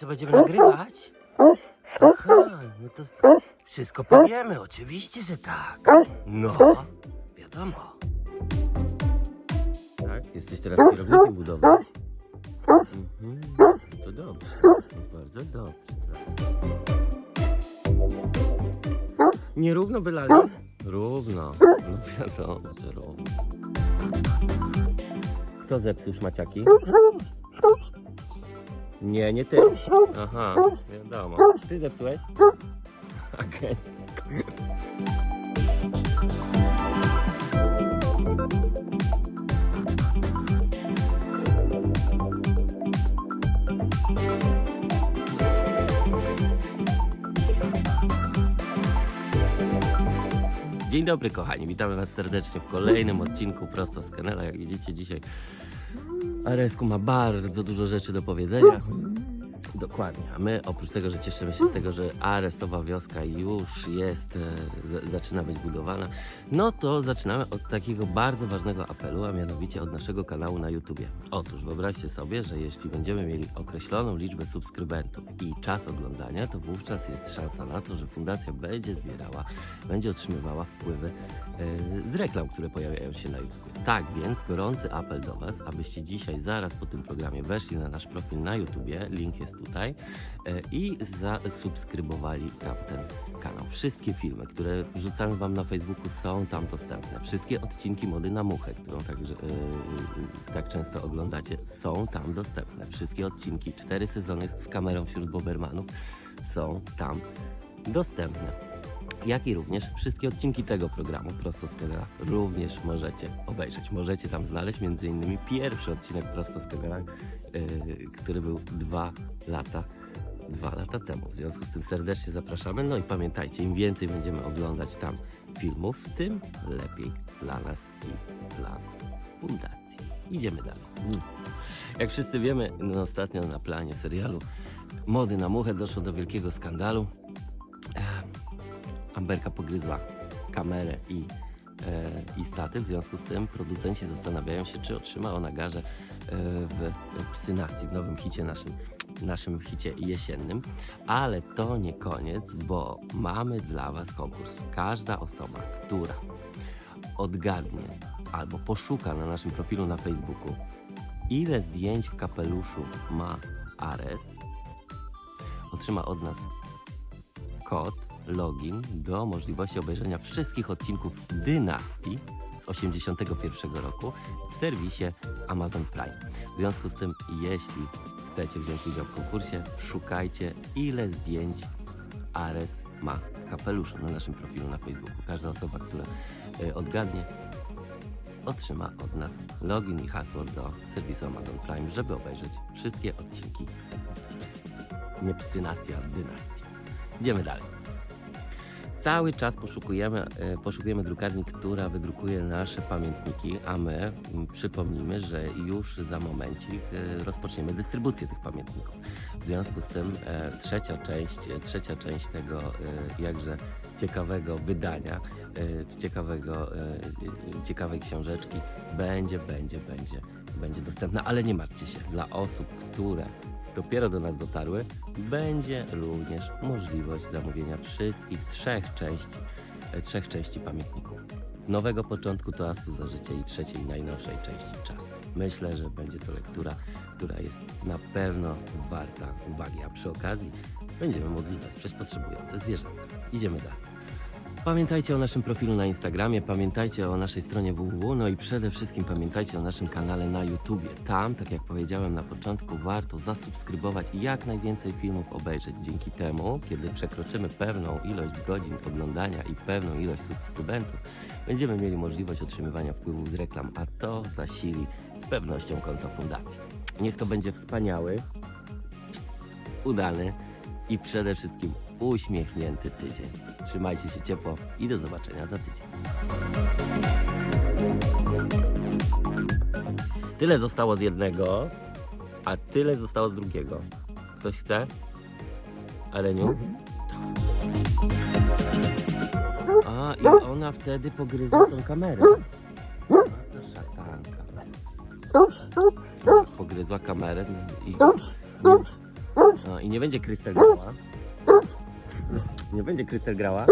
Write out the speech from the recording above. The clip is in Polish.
co będziemy nagrywać? Aha, no to wszystko powiemy, oczywiście, że tak. No, wiadomo. Tak, jesteś teraz kierownikiem budowy. Mhm, to dobrze, bardzo dobrze. Nierówno wylali? Równo, no wiadomo, że równo. Kto zepsuł szmaciaki? Nie, nie ty. Aha, wiadomo. Ty zepsułeś? Agent. Dzień dobry kochani, witamy was serdecznie w kolejnym odcinku prosto z kanala. Jak widzicie dzisiaj Aresku ma bardzo dużo rzeczy do powiedzenia. Dokładnie, a my oprócz tego, że cieszymy się z tego, że Aresowa wioska już jest, e, zaczyna być budowana, no to zaczynamy od takiego bardzo ważnego apelu, a mianowicie od naszego kanału na YouTubie. Otóż wyobraźcie sobie, że jeśli będziemy mieli określoną liczbę subskrybentów i czas oglądania, to wówczas jest szansa na to, że fundacja będzie zbierała, będzie otrzymywała wpływy e, z reklam, które pojawiają się na YouTube. Tak więc gorący apel do Was, abyście dzisiaj, zaraz po tym programie, weszli na nasz profil na YouTubie, link jest tutaj, e, i zasubskrybowali tamten kanał. Wszystkie filmy, które wrzucamy Wam na Facebooku są tam dostępne. Wszystkie odcinki Mody na Muchę, którą e, tak często oglądacie, są tam dostępne. Wszystkie odcinki, cztery sezony z kamerą wśród Bobermanów są tam dostępne jak i również wszystkie odcinki tego programu Prosto z Kenera również możecie obejrzeć. Możecie tam znaleźć m.in. pierwszy odcinek Prosto z Kenera, yy, który był dwa lata dwa lata temu. W związku z tym serdecznie zapraszamy. No i pamiętajcie, im więcej będziemy oglądać tam filmów, tym lepiej dla nas i dla fundacji. Idziemy dalej. Mm. Jak wszyscy wiemy, no ostatnio na planie serialu Mody na muchę doszło do wielkiego skandalu. Amberka pogryzła kamerę i, e, i statyw, w związku z tym producenci zastanawiają się, czy otrzyma ona garze e, w Psynastii, w nowym hicie naszym, naszym hicie jesiennym. Ale to nie koniec, bo mamy dla Was konkurs. Każda osoba, która odgadnie albo poszuka na naszym profilu na Facebooku, ile zdjęć w kapeluszu ma Ares, otrzyma od nas kod, login do możliwości obejrzenia wszystkich odcinków Dynastii z 81 roku w serwisie Amazon Prime. W związku z tym, jeśli chcecie wziąć udział w konkursie, szukajcie ile zdjęć Ares ma w kapeluszu na naszym profilu na Facebooku. Każda osoba, która y, odgadnie, otrzyma od nas login i hasło do serwisu Amazon Prime, żeby obejrzeć wszystkie odcinki Ps, nie Psynastii, a Dynastii. Idziemy dalej. Cały czas poszukujemy, e, poszukujemy drukarni, która wydrukuje nasze pamiętniki, a my m, przypomnijmy, że już za momencik e, rozpoczniemy dystrybucję tych pamiętników. W związku z tym e, trzecia część, trzecia część tego jakże ciekawego wydania, ciekawego, ciekawej książeczki będzie, będzie, będzie, będzie dostępna, ale nie martwcie się, dla osób, które dopiero do nas dotarły, będzie również możliwość zamówienia wszystkich trzech części, e, trzech części pamiętników. Nowego początku to Astu za życie i trzeciej najnowszej części czas. Myślę, że będzie to lektura, która jest na pewno warta uwagi, a przy okazji będziemy mogli wesprzeć potrzebujące zwierzęta. Idziemy dalej. Pamiętajcie o naszym profilu na Instagramie, pamiętajcie o naszej stronie www, no i przede wszystkim pamiętajcie o naszym kanale na YouTubie. Tam, tak jak powiedziałem na początku, warto zasubskrybować i jak najwięcej filmów obejrzeć. Dzięki temu, kiedy przekroczymy pewną ilość godzin oglądania i pewną ilość subskrybentów, będziemy mieli możliwość otrzymywania wpływów z reklam, a to zasili z pewnością konto fundacji. Niech to będzie wspaniały, udany i przede wszystkim uśmiechnięty tydzień. Trzymajcie się ciepło i do zobaczenia za tydzień. Tyle zostało z jednego, a tyle zostało z drugiego. Ktoś chce? Areniu? A, i ona wtedy pogryzła tą kamerę. A, szatanka. Pogryzła kamerę i... i No i nie będzie Krystel grała. Nie będzie Krystel grała.